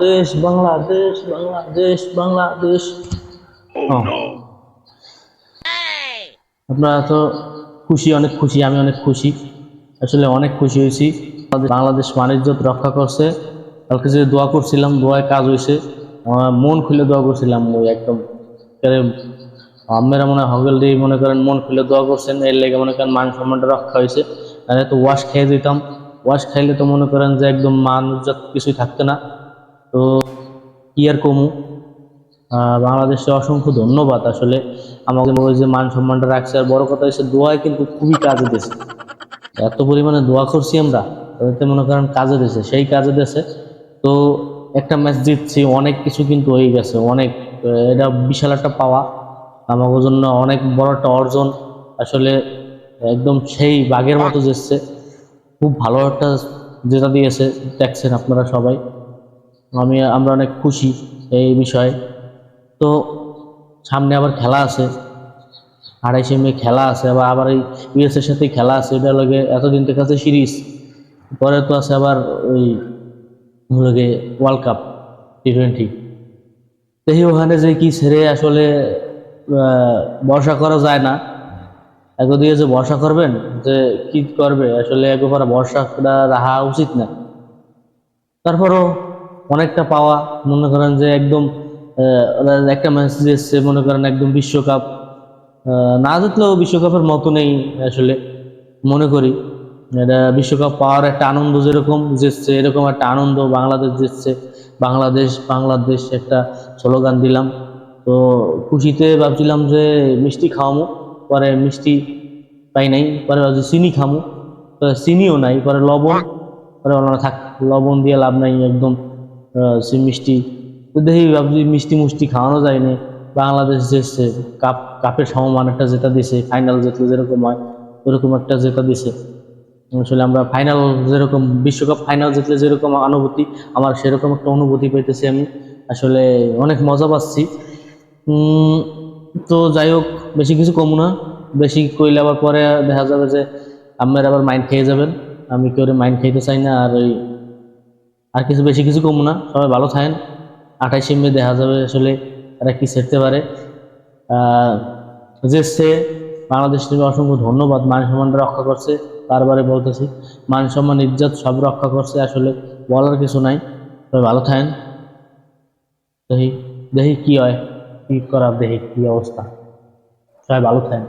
দেশ বাংলাদেশ বাংলাদেশ বাংলাদেশ। আপনারা তো খুশি অনেক খুশি আমি অনেক খুশি। আসলে অনেক খুশি হয়েছি। আমাদের বাংলাদেশ বাণিজ্য রক্ষা করছে। কালকে যে দোয়া করছিলাম দোয়ায় কাজ হয়েছে। আমার মন খুলে দোয়া করছিলাম ওই একদম। আমেরা মনে হয় হগল দিয়ে মনে করেন মন খুলে দোয়া করছেন। এর লেগে মনে করেন মান সম্মানটা রক্ষা হয়েছে। আর তো ওয়াশ খেয়ে দিতাম ওয়াশ খাইলে তো মনে করেন যে একদম মান ইজ্জত কিছুই থাকতো না। তো কি আর কমু? বাংলাদেশে অসংখ্য ধন্যবাদ। আসলে আমাকে ওই যে মান সম্মানটা রাখছে। আর বড় কথা হচ্ছে, দোয়ায় কিন্তু খুবই কাজে দিয়েছে। এত পরিমাণে দোয়া করছি আমরা তাতে মনে করেন কাজে দিয়েছে, সেই কাজে দিয়েছে। তো একটা ম্যাচ জিতছি, অনেক কিছু কিন্তু হয়ে গেছে, অনেক এটা বিশাল একটা পাওয়া। আমাদের জন্য অনেক বড় একটা অর্জন। আসলে একদম সেই বাঘের মতো যেচ্ছে খুব ভালো একটা জেতা দিয়েছে, দেখছেন আপনারা সবাই। আমি, আমরা অনেক খুশি এই বিষয়ে। তো সামনে আবার খেলা আছে, আড়াইশে মে খেলা আছে, আবার আবার এই ইউএস এর সাথে খেলা আছে, এটা লগে এতদিন থেকে আছে সিরিজ, পরে তো আছে আবার ওই লগে ওয়ার্ল্ড কাপ টি টোয়েন্টি দেখি ওখানে যে কি ছেড়ে আসলে ভরসা করা যায় না। একদিকে যে ভরসা করবেন, যে কি করবে, আসলে একবার ভরসা রাখা উচিত না। তারপরও অনেকটা পাওয়া। মনে করেন যে একদম একটা মেসেজ এসছে মনে করেন একদম বিশ্বকাপ। না জিতলেও বিশ্বকাপের মতো নেই আসলে, মনে করি। এটা বিশ্বকাপ পাওয়ার একটা আনন্দ যেরকম জিতছে, এরকম একটা আনন্দ বাংলাদেশ জিতছে। বাংলাদেশ বাংলাদেশ একটা স্লোগান দিলাম। তো খুশিতে ভাবছিলাম যে মিষ্টি খাওয়ামো, পরে মিষ্টি পাই নাই, পরে ভাবছি চিনি খামু। চিনিও নাই, পরে লবণ, পরে থাক, লবণ দিয়ে লাভ নাই একদম। সে মিষ্টি, তো দেখি ভাবছি মিষ্টি মুষ্টি খাওয়ানো যায়নি বাংলাদেশ যেছে কাপ, কাপের সমমান একটা জেতা দিছে ফাইনাল জিতলে যেরকম হয়, ওরকম একটা জেতা দিছে। আসলে আমরা ফাইনাল যেরকম, বিশ্বকাপ ফাইনাল জিতলে যেরকম অনুভূতি আমার সেরকম একটা অনুভূতি পেতেছি আমি। আসলে অনেক মজা পাচ্ছি। তো যাই হোক, বেশি কিছু কমু না। বেশি কইলে আবার পরে দেখা যাবে যে আপনার আবার মাইন্ড খেয়ে যাবেন। আমি কেউ মাইন্ড খাইতে চাই না? আর ওই আর কিছু বেশি কিছু কমু না, সবাই ভালো থাকেন। আঠাইশে মে দেখা যাবে আসলে এরা কি সেরতে পারে। যে সে বাংলাদেশ অসংখ্য ধন্যবাদ, মান সম্মানটা রক্ষা করছে বারবারে বলতেছি। মান সম্মান, ইজ্জত সব রক্ষা করছে আসলে, বলার কিছু নাই। সবাই ভালো থাকেন। দেখি দেখি কি হয়, কি করার, দেখি কি অবস্থা। সবাই ভালো থাকেন।